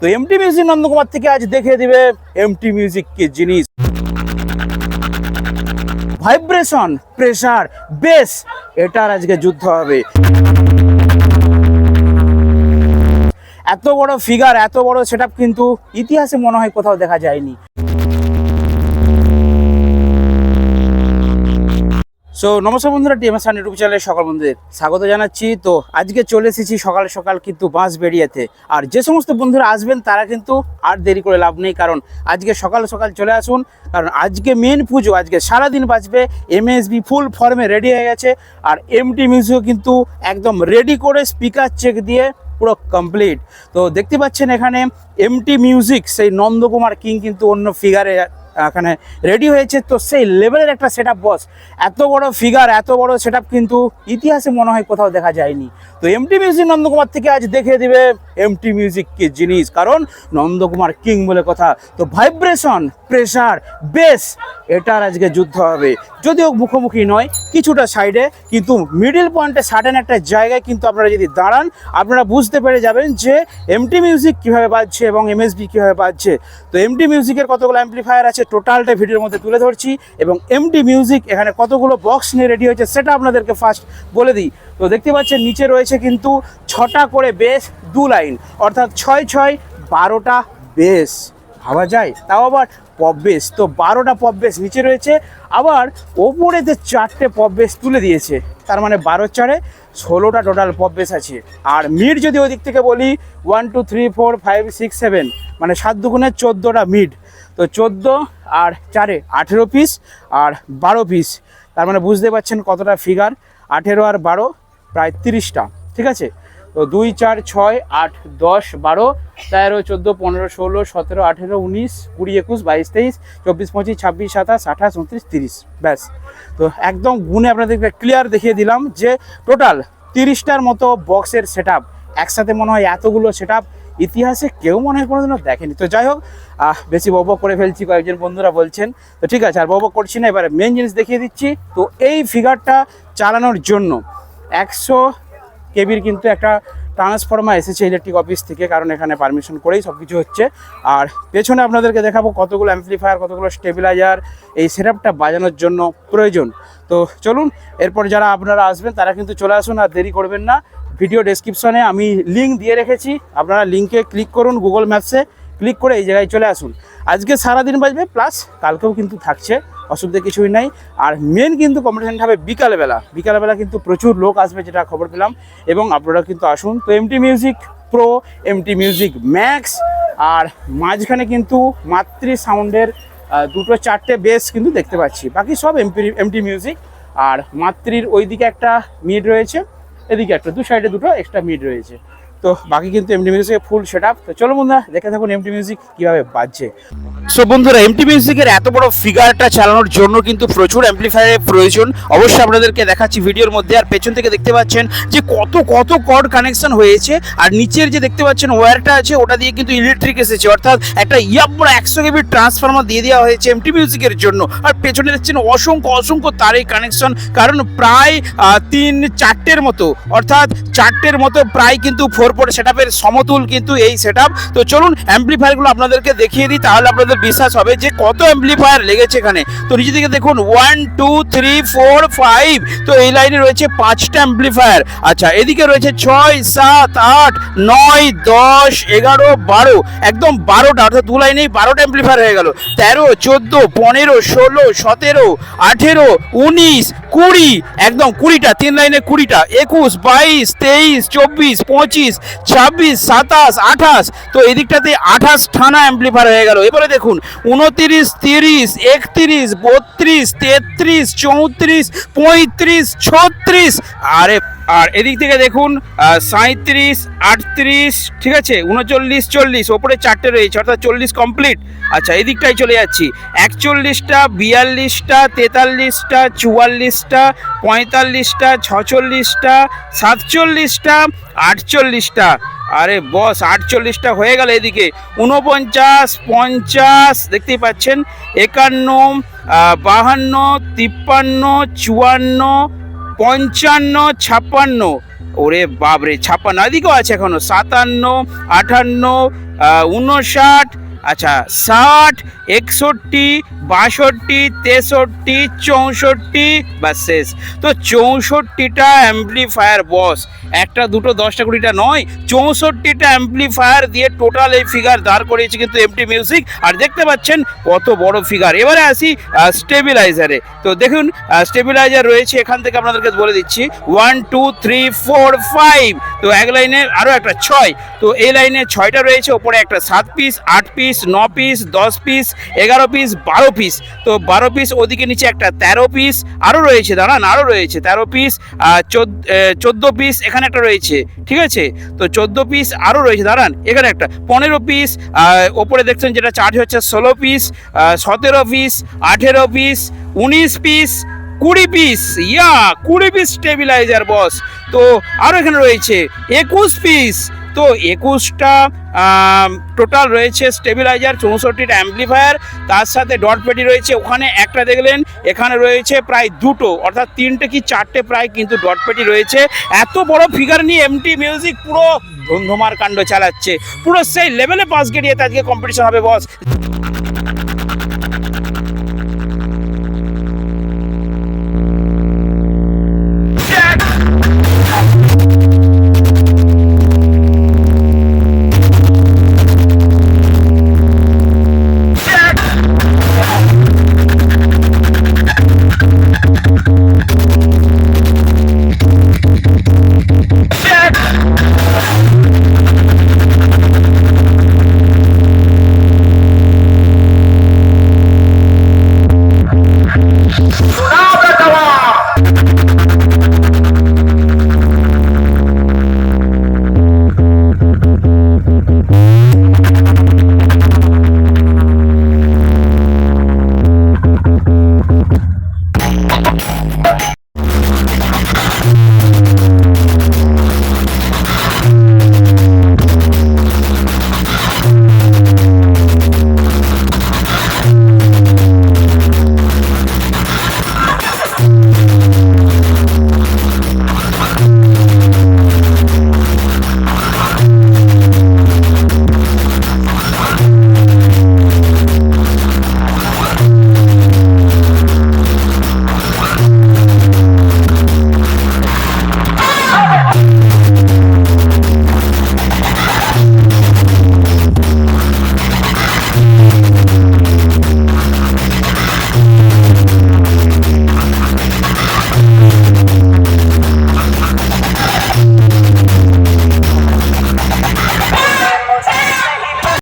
তো MT music Nandakumar থেকে আজ দেখে দিবে এমটি মিউজিক কি জিনিস। ভাইব্রেশন প্রেশার বেস এটার আজকে যুদ্ধ হবে। এত বড় ফিগার এত বড় সেটআপ কিন্তু ইতিহাসে মনে হয় কোথাও দেখা যায়নি। সো নমস্কার বন্ধুরা টিএমএস সান ইউটিউব চ্যানেলে সকল বন্ধুদের স্বাগত জানাচ্ছি। তো আজকে চলে এসেছি সকাল সকাল কিন্তু বাঁশ বেরিয়েতে। আর যে সমস্ত বন্ধুরা আসবেন, তারা কিন্তু আর দেরি করে লাভ নেই, কারণ আজকে সকাল সকাল চলে আসুন। কারণ আজকে মেন পুজো, আজকে সারাদিন বাজবে এমএসবি ফুল ফর্মে রেডি হয়ে গেছে। আর এমটি মিউজিকও কিন্তু একদম রেডি করে স্পিকার চেক দিয়ে পুরো কমপ্লিট তো দেখতে পাচ্ছেন এখানে এমটি মিউজিক সেই নন্দকুমার কিং কিন্তু অন্য ফিগারে এখানে রেডি হয়েছে। তো সেই লেভেলের একটা সেট বস এত বড় ফিগার এত বড় সেট কিন্তু ইতিহাসে মনে হয় কোথাও দেখা যায়নি। তো এমটি মিউজিক নন্দকুমার থেকে আজ দেখে দিবে এমটি মিউজিক কি জিনিস। কারণ নন্দকুমার কিং বলে কথা। তো ভাইব্রেশন প্রেশার বেস এটার আজকে যুদ্ধ হবে। যদিও মুখোমুখি নয়, কিছুটা সাইডে কিন্তু মিডিল পয়েন্টে সাডেন একটা জায়গায় কিন্তু আপনারা যদি দাঁড়ান, আপনারা বুঝতে পেরে যাবেন যে এমটি মিউজিক কীভাবে বাজছে এবং এমএসবি কীভাবে বাজছে। তো এমটি মিউজিকের কতগুলো অ্যাম্পলিফায়ার আছে? টোটালটা ভিডিওর মধ্যে তুলে ধরছি এবং এমটি মিউজিক এখানে কতগুলো বক্স নিয়ে রেডি হয়েছে সেটা আপনাদেরকে ফার্স্ট বলে দিই। তো দেখতে পাচ্ছেন, নিচে রয়েছে কিন্তু ছটা করে বেস দু লাইন অর্থাৎ ছয় ছয় বারোটা বেস ভাবা যায়? তাও আবার পপ বেস তো বারোটা পপ বেস নিচে রয়েছে। আবার ওপরেতে চারটে পপ বেস তুলে দিয়েছে। তার মানে বারো চারে ষোলোটা টোটাল পপ বেস আছে। আর মিড যদি ওই দিক থেকে বলি one two three four five six seven মানে সাত দুগুণে চোদ্দোটা মিড তো চোদ্দ আর চারে আঠেরো পিস আর বারো পিস তার মানে বুঝতে পারছেন কতটা ফিগার আঠেরো আর বারো প্রায় তিরিশটা, ঠিক আছে? তো দুই, চার, ছয়, আট, দশ, বারো, তেরো, চোদ্দ, পনেরো, ষোলো, সতেরো, আঠেরো, উনিশ, কুড়ি, একুশ, বাইশ, তেইশ, চব্বিশ, পঁচিশ, ছাব্বিশ, সাতাশ, আঠাশ, উনত্রিশ, তিরিশ। ব্যাস। তো একদম গুণে আপনাদেরকে ক্লিয়ার দেখিয়ে দিলাম যে টোটাল তিরিশটার মতো বক্সের সেট একসাথে মনে হয় এতগুলো সেট ইতিহাসে কেউ মনে হয় কোনোদিনও দেখেনি। তো যাই হোক বেশি বকবক করে ফেলছি, কয়েকজন বন্ধুরা বলছেন। তো ঠিক আছে, আর বকবক করছি না, এবারে মেন জিনিস দেখিয়ে দিচ্ছি। তো এই ফিগারটা চালানোর জন্য একশো কেবির কিন্তু একটা ট্রান্সফর্মার এসেছে ইলেকট্রিক অফিস থেকে, কারণ এখানে পারমিশন করেই সব কিছু হচ্ছে। আর পেছনে আপনাদেরকে দেখাবো কতগুলো অ্যাম্পলিফায়ার কতগুলো স্টেবিলাইজার এই সেটআপটা বাজানোর জন্য প্রয়োজন। তো চলুন, এরপর যারা আপনারা আসবেন, তারা কিন্তু চলে আসুন আর দেরি করবেন না। ভিডিও ডেসক্রিপশনে আমি লিঙ্ক দিয়ে রেখেছি। আপনারা লিঙ্কে ক্লিক করুন গুগল ম্যাপসে ক্লিক করে এই জায়গায় চলে আসুন। আজকে সারাদিন বাজবে প্লাস কালকেও কিন্তু থাকছে, অসুবিধা কিছুই নাই। আর মেন কিন্তু কম্পিটিশনটা হবে বিকালবেলা। বিকালবেলা কিন্তু প্রচুর লোক আসবে, যেটা খবর পেলাম। এবং আপনারা কিন্তু আসুন। তো MT music pro MT music max আর মাঝখানে কিন্তু মাতৃ সাউন্ডের দুটো চারটে বেস কিন্তু দেখতে পাচ্ছি। বাকি সব এমপি এমটি মিউজিক আর মাতৃর ওইদিকে একটা মিড রয়েছে। এদিকে একটা দু সাইডে দুটো এক্সট্রা মিড রয়েছে। তো বাকি কিন্তু এমটি মিউজিকের ফুল সেট আপ তো চলো বন্ধুরা, দেখে থাকুন এমটি মিউজিক কীভাবে বাজছে। সো বন্ধুরা এমটি মিউজিকের এত বড় ফিগারটা চালানোর জন্য কিন্তু প্রচুর অ্যাম্পলিফায়ারের প্রয়োজন। অবশ্যই আপনাদেরকে দেখাচ্ছি ভিডিওর মধ্যে। আর পেছন থেকে দেখতে পাচ্ছেন যে কত কত কর্ড কানেকশন হয়েছে। আর নিচের যে দেখতে পাচ্ছেন ওয়্যারটা আছে, ওটা দিয়ে কিন্তু ইলেকট্রিক এসেছে। অর্থাৎ একটা ইয়াব বড় একশো কেবির ট্রান্সফর্মার দিয়ে দেওয়া হয়েছে এমটি মিউজিকের জন্য। আর পেছনে দেখছেন অসংখ্য অসংখ্য তারের কানেকশন কারণ প্রায় তিন চারটের মতো, অর্থাৎ চারটের মতো প্রায় কিন্তু ফোর ফোর সেট সমতুল কিন্তু এই সেট তো চলুন অ্যাম্পলিফায়ারগুলো আপনাদেরকে দেখিয়ে দিই, তাহলে আপনাদের বিশ্বাস হবে যে কত অ্যাম্পলিফায়ার লেগেছে এখানে। তো নিচে দিকে দেখুন one two three four five তো এই লাইনে রয়েছে পাঁচটা অ্যাম্পলিফায়ার আচ্ছা এদিকে রয়েছে ছয়, সাত, আট, নয়, দশ, এগারো, বারো। একদম বারোটা, অর্থাৎ দু লাইনেই বারোটা অ্যাম্পলিফায়ার হয়ে গেল। তেরো, চোদ্দ, পনেরো, ষোলো, সতেরো, আঠেরো, উনিশ, কুড়ি। একদম কুড়িটা, তিন লাইনে কুড়িটা। একুশ, বাইশ, তেইশ, চব্বিশ, পঁচিশ ছাব্বিশ, সাতাশ, আঠাশ। তো এদিকটাতে আঠাশ থানা অ্যাম্প্লিফায়ার হয়ে গেল। এবারে দেখুন, উনতিরিশ, তিরিশ, একত্রিশ, বত্রিশ, তেত্রিশ, চৌত্রিশ, পঁয়ত্রিশ, ছত্রিশ। আরে আর এদিক থেকে দেখুন সাঁত্রিশ আটত্রিশ, ঠিক আছে, উনচল্লিশ, চল্লিশ, ওপরে চারটে রয়েছে, অর্থাৎ চল্লিশ কমপ্লিট আচ্ছা এদিকটাই চলে যাচ্ছি। একচল্লিশটা, বিয়াল্লিশটা, তেতাল্লিশটা, চুয়াল্লিশটা, পঁয়তাল্লিশটা, ছচল্লিশটা, সাতচল্লিশটা, আটচল্লিশটা। আরে বস, আটচল্লিশটা হয়ে গেল এদিকে। উনপঞ্চাশ পঞ্চাশ, দেখতেই পাচ্ছেন, একান্ন বাহান্ন, তিপ্পান্ন, চুয়ান্ন পঞ্চান্ন ছাপ্পান্ন। ওরে বাবরে ছাপ্পান্ন। এদিকেও আছে এখনও। সাতান্ন আটান্ন উনষাট আচ্ছা ষাট একষট্টি বাষট্টি, তেষট্টি, চৌষট্টি বা শেষ। তো চৌষট্টিটা অ্যাম্পলিফায়ার বস একটা, দুটো, দশটা, কুড়িটা নয়, চৌষট্টিটা অ্যাম্পলিফায়ার দিয়ে টোটাল এই ফিগার দাঁড় করিয়েছে কিন্তু এমটি মিউজিক আর দেখতে পাচ্ছেন কত বড় ফিগার এবারে আসি স্টেবিলাইজারে তো দেখুন স্টেবিলাইজার রয়েছে, এখান থেকে আপনাদেরকে বলে দিচ্ছি। One two three four five তো এক লাইনে আরও একটা ছয়। তো এই লাইনে ছয়টা রয়েছে, ওপরে একটা সাত পিস আট পিস ন পিস দশ পিস এগারো পিস বারো পিস তো বারো পিস ওদিকে নিচে একটা তেরো পিস আরও রয়েছে, দাঁড়ান আরও রয়েছে, তেরো পিস চোদ্দ পিস এখানে একটা রয়েছে, ঠিক আছে? তো চোদ্দ পিস আরও রয়েছে, দাঁড়ান, এখানে একটা পনেরো পিস ওপরে দেখছেন যেটা চার্জ হচ্ছে ষোলো পিস সতেরো পিস আঠেরো পিস উনিশ পিস কুড়ি পিস ইয়া, কুড়ি পিস স্টেবিলাইজার বস তো আরও এখানে রয়েছে, একুশ পিস তো একুশটা টোটাল রয়েছে স্টেবিলাইজার চৌষট্টিটা অ্যাম্পলিফায়ার তার সাথে ডট পেটি রয়েছে। ওখানে একটা দেখলেন, এখানে রয়েছে প্রায় দুটো, অর্থাৎ তিনটে কি চারটে প্রায় কিন্তু ডট পেটি রয়েছে। এত বড় ফিগার নিয়ে এমটি মিউজিক পুরো ধুমধুমার কাণ্ড চালাচ্ছে। পুরো সেই লেভেলে বাস গেড়িয়ে আজকে কম্পিটিশন হবে বস